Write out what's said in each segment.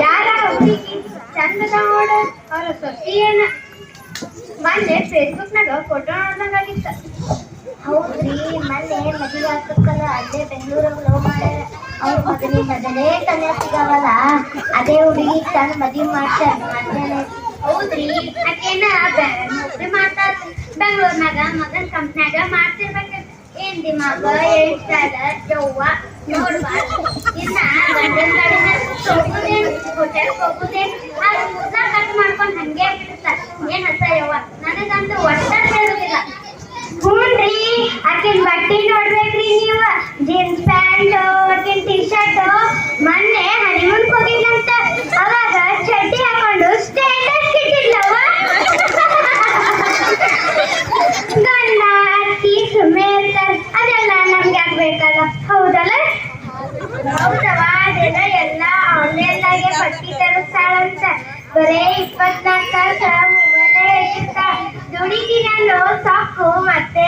ಯಾರ ಚಂದದ ನೋಡ ಅವ್ರ ಸೊಸಿ ಏನ ಮೊನ್ನೆ ಫೇಸ್ಬುಕ್ನಾಗ ಫೋಟೋ ನೋಡ್ದಂಗಾಗಿತ್ತ ಹೌದ್ರಿ ಮೊನ್ನೆ ಮದುವೆ ಆಗ್ತಕ್ಕಲ್ಲ ಅಲ್ಲೇ ಬೆಂಗಳೂರಾಗ ಲವ್ ಮಾಡ್ಯಾರ ಅವ್ರ ಮಗನಿಗೆ ಮೊದಲೇ ಕನ್ಯಾ ಸಿಗವಲ್ಲ ಅದೇ ಹುಡುಗಿ ತನ್ನ ಮದುವೆ ಮಾಡ್ತಾರೆ ಮಾಡ್ತಾನೆ ಹೌದ್ರಿ. ಆಕೇನ ನೌಕರಿ ಮಾಡ್ತಾರ ಬೆಂಗಳೂರ್ನಾಗ ಮಗನ್ ಕಂಪ್ನ್ಯಾಗ ಮಾಡ್ತಿರ್ಬೇಕ. ಏನ್ ದಿಮಾಗ ಏನ್ ಸ್ಟೈಲ ಜವ್ವ ನೋಡ್ವಾ? ಇನ್ನ ಗಂಡನ ಗಾಡಿನ ಹೋಗುದೇನ್ ಹೋಟೆಲ್ ಹೋಗುದೇನ್ ಕಟ್ ಮಾಡ್ಕೊಂಡ್ ಹಂಗೆ ಬಿಡ್ತಾರ ಏನ್ ಅಸ ಯವ್ವ? ನನಗಂತೂ ಒಟ್ಟ ಹೇಳುದಿಲ್ಲ. ಹ್ಞೂನ್ರಿ. ಆಕಿನ್ ಬಟ್ಟಿ ನೋಡ್ಬೇಕ್ರಿ ನೀವು. ಬರೇ ಇಪ್ಪತ್ನಾಲ್ಕು ತಾಸ ಮೊಬೈಲೇ ದುಡಿದಿನಲ್ಲೋ ಸಾಕು, ಮತ್ತೆ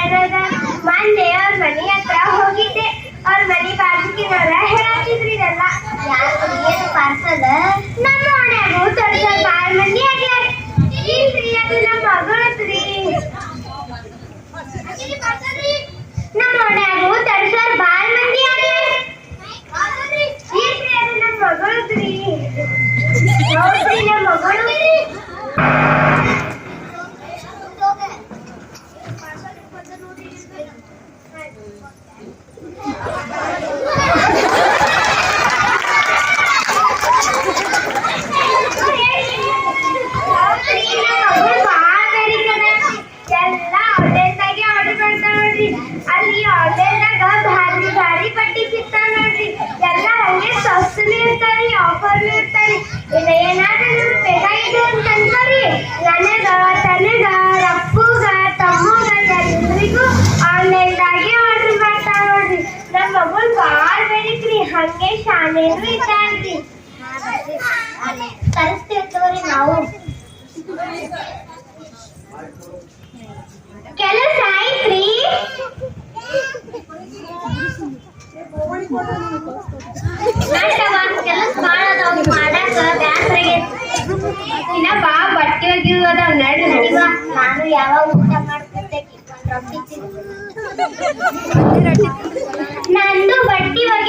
ಮೊನ್ನೆ ಅವ್ರ ಮನೆ ಹತ್ರ ಹೋಗಿದ್ದೆ. ಅವ್ರ ಮನೆ ಬಾಜುಕಿನವ್ರ ಹೇಳತ್ತಿದ್ರಿ ಇದೆಲ್ಲ. ಯಾರು ಏನು ಪಾರ್ಸಲ್? ನಮ್ಮ ಓಣ್ಯಾಗು ತೊಡಗ ಬಾಳ್ ಮಂದಿ ಆಗ್ಯಾರ ಇಲ್ರಿ, ಅದು ನಮ್ಮ ಮಗಳತ್ರಿ ತರಿಸ್ತಿರ್ತೀವ್ರಿ ನಾವು. ಕೆಲಸ ಆಯ್ತ್ರಿ? ಕೆಲಸ ಅದಾವ ಮಾಡಾಕ ಬ್ಯಾಸ್ರ ಇನ್ನ ಬಾ ಬಟ್ಟೆ ಒಗಿವು ಅದಾವ ನಡಿವ ನಾನು ಯಾವಾಗ ಊಟ ಮಾಡ್ತಿದ್ದೆ ರೊಟ್ಟಿ ತಿಂದು ನಂದು ಬಟ್ಟಿ ನಡ್ರಿ